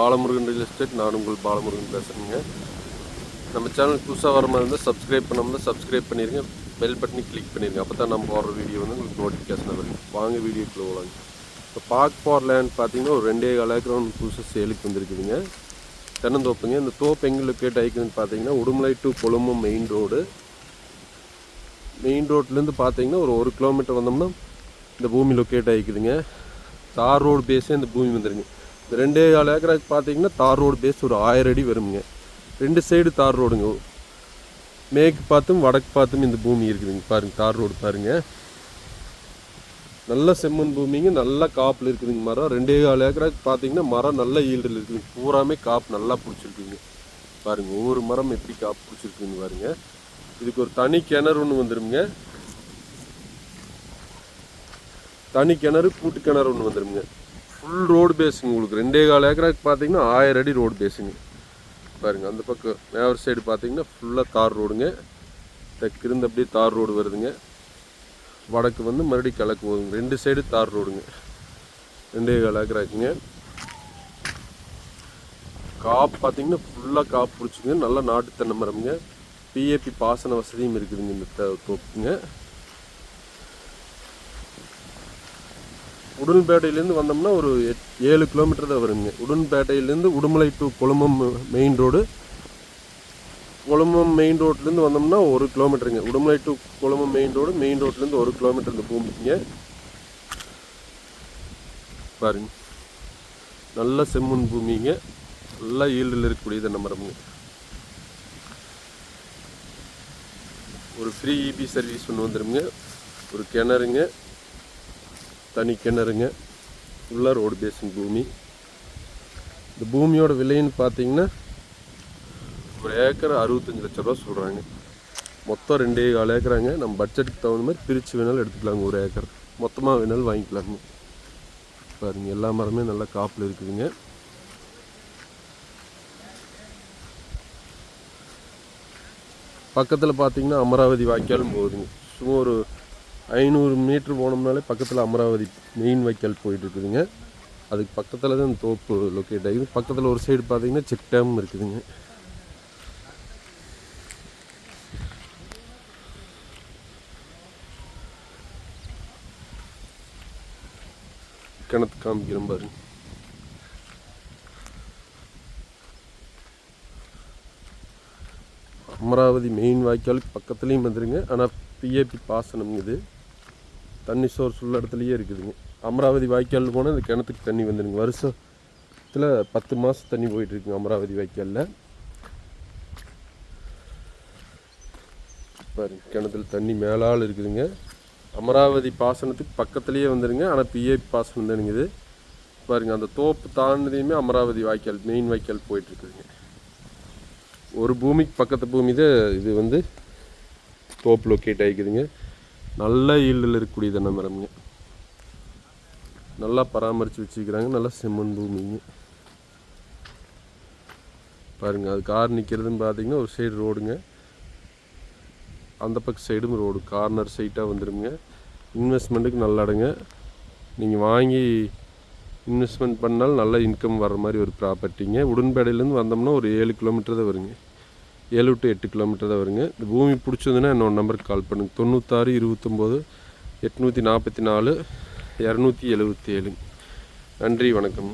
Balamurugan real estate நான் உங்கள் பாலமுருகன் பேசுகிறேங்க நம்ம சேனல் புதுசாக வர மாதிரி இருந்தால் சப்ஸ்கிரைப் பண்ணாமல் சப்ஸ்கிரைப் பண்ணிடுங்க பெல் பட்டனி கிளிக் பண்ணிடுங்க அப்போ தான் நம்ம போடுற வீடியோ வந்து உங்களுக்கு நோட்டிஃபிகேஷன் வரும். வாங்க வீடியோக்குள்ளே போகலாங்க இப்போ பார்க் ஃபார் லேண்ட் பார்த்தீங்கன்னா ஒரு ரெண்டே கால ஏக்கர் புதுசாக சேலுக்கு வந்துருக்குதுங்க. தென்னந்தோப்புங்க. இந்த தோப்பு எங்கே லொக்கேட் ஆகிக்குதுன்னு பார்த்தீங்கன்னா Udumalai to Kozhumbu main road main ரோட்லேருந்து பார்த்தீங்கன்னா ஒரு ஒரு கிலோமீட்டர் வந்தோம்னா இந்த பூமி லொக்கேட் ஆகிக்குதுங்க தார் ரோடு பேஸே இந்த பூமி வந்துருங்க. இந்த ரெண்டே கால் ஏக்கராக்கு பார்த்தீங்கன்னா தார் ரோடு பேஸ் ஒரு ஆயிரம் அடி வருங்க ரெண்டு சைடு தார் ரோடுங்க. மேற்கு பார்த்தும் வடக்கு பார்த்தும் இந்த பூமி இருக்குதுங்க பாருங்கள் தார் ரோடு பாருங்க. நல்ல செம்மண் பூமிங்க நல்ல காப்பில் இருக்குதுங்க மரம். ரெண்டே கால் ஏக்கராக்கு பார்த்தீங்கன்னா மரம் நல்ல ஈல்டில் இருக்குதுங்க. பூராமே காப்பு நல்லா பிடிச்சிருக்குங்க பாருங்க ஒவ்வொரு மரம் எப்படி காப்பு பிடிச்சிருக்குங்க பாருங்க. இதுக்கு ஒரு தனி கிணறு ஒன்று வந்துடுங்க தனி கிணறு கூட்டு கிணறு ஒன்று வந்துடுங்க ஃபுல் ரோடு பேஸுங்க உங்களுக்கு. ரெண்டே கால் ஏக்கராக்கு பார்த்தீங்கன்னா ஆயிரம் அடி ரோடு பேஸுங்க பாருங்க அந்த பக்கம் மேவர் சைடு பார்த்தீங்கன்னா ஃபுல்லாக தார் ரோடுங்க தெற்கிருந்து அப்படியே தார் ரோடு வருதுங்க. வடக்கு வந்து மறுபடியும் கிழக்கு போகுதுங்க. ரெண்டு சைடு தார் ரோடுங்க ரெண்டே கால் ஏக்கராக்குங்க காப்பு பார்த்தீங்கன்னா ஃபுல்லாக காப்பு பிடிச்சிங்க. நல்லா நாட்டு தென்னை மரம்ங்க பிஏபி பாசன வசதியும் இருக்குதுங்க இந்த தோப்புங்க. உடன்பேட்டையிலேருந்து வந்தோம்னா ஒரு எட் ஏழு கிலோமீட்டர் தான் வருங்க. உடன்பேட்டையிலேருந்து Udumalai to Kolumbam main road Kolumbam main ரோட்லேருந்து வந்தோம்னா ஒரு கிலோமீட்டருங்க. Udumalai to Kolumbam main road main ரோட்லேருந்து ஒரு கிலோமீட்டர் இந்த பூமிக்குங்க பாருங்க. நல்ல செம்மண் பூமிங்க. நல்லா ஈல்டில் இருக்கக்கூடிய தென்னை மரமுங்க. ஒரு ஃப்ரீ இபி சர்வீஸ் ஒன்று வந்துருங்க. ஒரு கிணறுங்க. தனி கிணறுங்க. ஃபுல்லாக ரோடு பேசிங் பூமி. இந்த பூமியோட விலைன்னு பார்த்தீங்கன்னா ஒரு ஏக்கர் அறுபத்தஞ்சு லட்ச ரூபா சொல்கிறாங்க மொத்தம் ரெண்டே கால் ஏக்கராங்க. நம்ம பட்ஜெட்டுக்கு தகுந்த மாதிரி பிரித்து வேணாலும் எடுத்துக்கலாங்க ஒரு ஏக்கர். மொத்தமாக வேணாலும் வாங்கிக்கலாங்க. பாருங்க எல்லா மரமே நல்லா காப்பில் இருக்குதுங்க. பக்கத்தில் பார்த்தீங்கன்னா அமராவதி வாய்க்காலும் போகுதுங்க. சும்மா ஒரு ஐநூறு மீட்ரு போனோம்னாலே பக்கத்தில் அமராவதி மெயின் வாய்க்கால் போயிட்டு இருக்குதுங்க அதுக்கு பக்கத்தில் தான் இந்த தோப்பு லொக்கேட் ஆகுது. பக்கத்தில் ஒரு சைடு பார்த்திங்கன்னா செக் டேம் இருக்குதுங்க. கிணத்து காமிக்கிறேன் பாருங்க. அமராவதி மெயின் வாய்க்காலுக்கு பக்கத்துலேயும் வந்துருங்க. ஆனால் பிஏபி பாசனம் இது. தண்ணி சோர்ஸ் உள்ள இடத்துலையே இருக்குதுங்க. அமராவதி வாய்க்கால் போனால் இந்த கிணத்துக்கு தண்ணி வந்துடுங்க வருஷத்தில் பத்து மாதம் தண்ணி போயிட்டுருக்குங்க அமராவதி வாய்க்காலில். பாருங்க கிணத்துல தண்ணி மேலால் இருக்குதுங்க. அமராவதி பாசனத்துக்கு பக்கத்துலேயே வந்துடுங்க ஆனால் பிஏபி பாசனம் தானுங்க இது. பாருங்கள் அந்த தோப்பு தாண்டதையுமே அமராவதி வாய்க்கால் மெயின் வாய்க்கால் போயிட்டுருக்குதுங்க. ஒரு பூமிக்கு பக்கத்து பூமி தான் இது வந்து தோப்பு லொக்கேட் ஆகிக்குதுங்க நல்ல ஈல்டில் இருக்கக்கூடிய தென்னை மரம்ங்க. நல்லா பராமரித்து வச்சுக்கிறாங்க. நல்லா செம்மண் பூமிங்க. பாருங்கள் அது கார் நிற்கிறதுன்னு பார்த்தீங்கன்னா ஒரு சைடு ரோடுங்க அந்த பக்கம் சைடும் ரோடு கார்னர் சைட்டாக வந்துடுங்க இன்வெஸ்ட்மெண்ட்டுக்கு நல்ல இடங்க. நீங்கள் வாங்கி இன்வெஸ்ட்மெண்ட் பண்ணாலும் நல்ல இன்கம் வர்ற மாதிரி ஒரு ப்ராப்பர்ட்டிங்க உடன்பேடையிலேருந்து வந்தோம்னா ஒரு ஏழு கிலோமீட்டர் தான் வருங்க. ஏழு டு எட்டு கிலோமீட்டர் தான் வருங்க. இந்த பூமி பிடிச்சதுன்னா என்னோட நம்பருக்கு கால் பண்ணுங்க. தொண்ணூத்தாறு இருபத்தொம்போது எட்நூற்றி நாற்பத்தி நாலு இரநூத்தி எழுபத்தி ஏழு. நன்றி வணக்கம்.